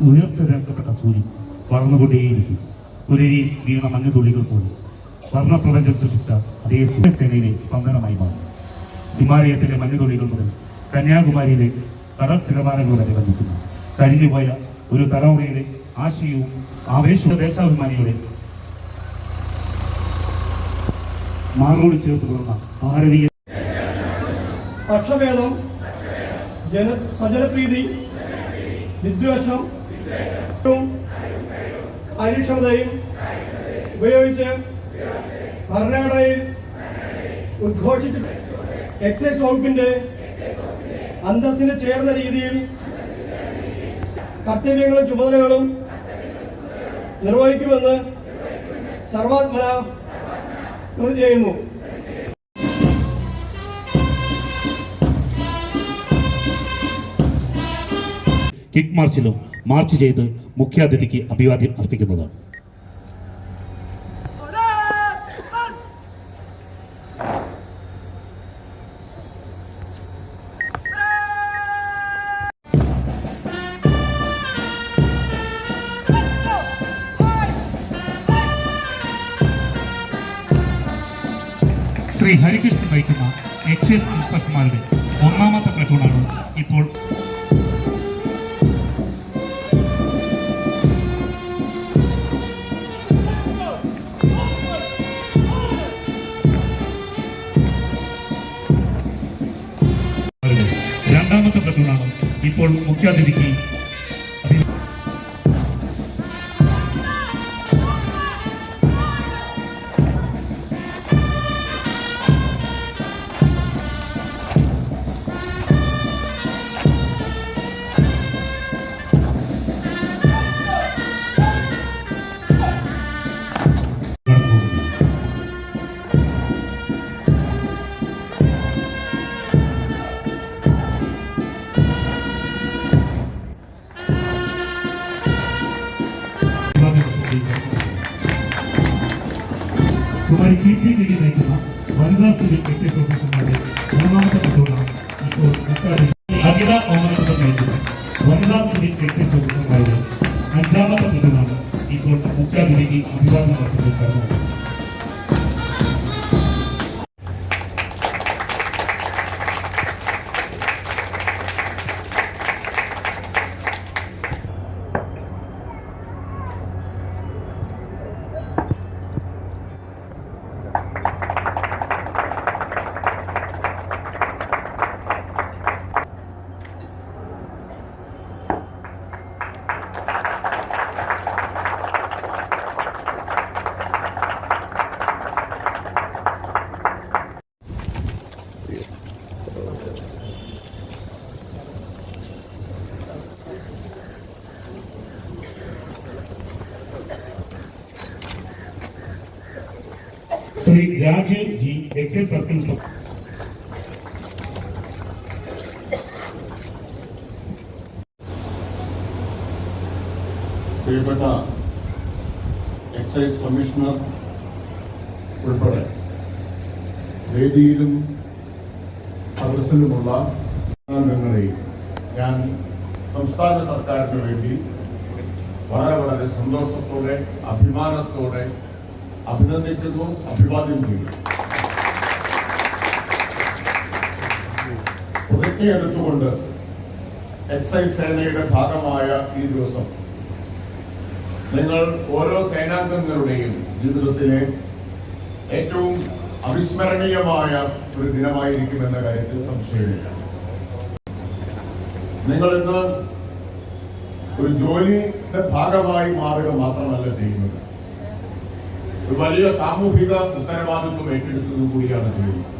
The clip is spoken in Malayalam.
ഉയർത്തെഴുന്നേൽക്കപ്പെട്ട സൂര്യൻ വളർന്നുകൊണ്ടേയിരിക്കും പുലരി വീണ മഞ്ഞുതുള്ളികൾ പോലെ. വർണപ്രപഞ്ചം സൃഷ്ടിച്ച അതേ സൂര്യസേനയിലെ സ്പന്ദനമായി മാറും ഹിമാലയത്തിലെ മഞ്ഞുതുള്ളികൾ മുതൽ കന്യാകുമാരിയിലെ കടൽ തിരമാലകൾ വരെ വന്നിക്കുന്നു കഴിഞ്ഞുപോയ ഒരു തലമുറയുടെ ആശയവും ആവേശവും ദേശാഭിമാനിയുടെ മാറോട് ചേർത്ത് തുറന്ന ഭാരതീയ പക്ഷഭേദം ജന സ്വജനപ്രീതി വിദ്വേഷം ും കാര്യക്ഷമതയും ഉപയോഗിച്ച് ഭരണഘടനയിൽ ഉദ്ഘോഷിച്ചു എക്സൈസ് വകുപ്പിന്റെ അന്തസ്സിന് ചേർന്ന രീതിയിൽ കർത്തവ്യങ്ങളും ചുമതലകളും നിർവഹിക്കുമെന്ന് സർവാത്മന പ്രതിജ്ഞ ചെയ്യുന്നു. കിക്ക് മാർച്ചിലും മാർച്ച് ചെയ്ത് മുഖ്യാതിഥിക്ക് അഭിവാദ്യം അർപ്പിക്കുന്നതാണ് ശ്രീ ഹരികൃഷ്ണൻ നയിക്കുന്ന എക്സൈസ് ഇൻസ്പെക്ടർമാരുടെ ഒന്നാമത്തെ പ്ലറ്റൂണാണ് ഇപ്പോൾ ഇപ്പോൾ മുഖ്യാതിഥിക്ക് కుమారి కీర్తికి రైతుల వనదాసుడి ఎక్సైజ్ సూచిస్తున్నారు హనుమంత కుటుంబ అఖిల అవమానత రైతులు వనదాసుడి ఎక్సైజ్ సూచిస్తున్నారు అంజామత కుటుంబాలు ఇప్పుడు ముఖ్యాధికి అభివాదం అవుతుంది Shri Rajeev ji excise circle inspector പ്രിയപ്പെട്ട എക്സൈസ് കമ്മീഷണർ ഉൾപ്പെടെ വേദിയിലും സദസ്സിലുമുള്ള അംഗങ്ങളെയും ഞാൻ സംസ്ഥാന സർക്കാരിന് വേണ്ടി വളരെ വളരെ സന്തോഷത്തോടെ അഭിമാനത്തോടെ അഭിനന്ദിക്കുന്നു അഭിവാദ്യം ചെയ്യുന്നു. പ്രതിജ്ഞയെടുത്തുകൊണ്ട് എക്സൈസ് സേനയുടെ ഭാഗമായ ഈ ദിവസം നിങ്ങൾ ഓരോ സേനാംഗങ്ങളുടെയും ജീവിതത്തിലെ ഏറ്റവും അവിസ്മരണീയമായ ഒരു ദിനമായിരിക്കുമെന്ന കാര്യത്തിൽ സംശയമില്ല. നിങ്ങൾ ഇന്ന് ഒരു ജോലിയുടെ ഭാഗമായി മാറുക മാത്രമല്ല ചെയ്യുന്നത്. ഒരു വലിയ സാമൂഹിക ഉത്തരവാദിത്വം ഏറ്റെടുത്തത് കൂടിയാണ് ചെയ്യുന്നത്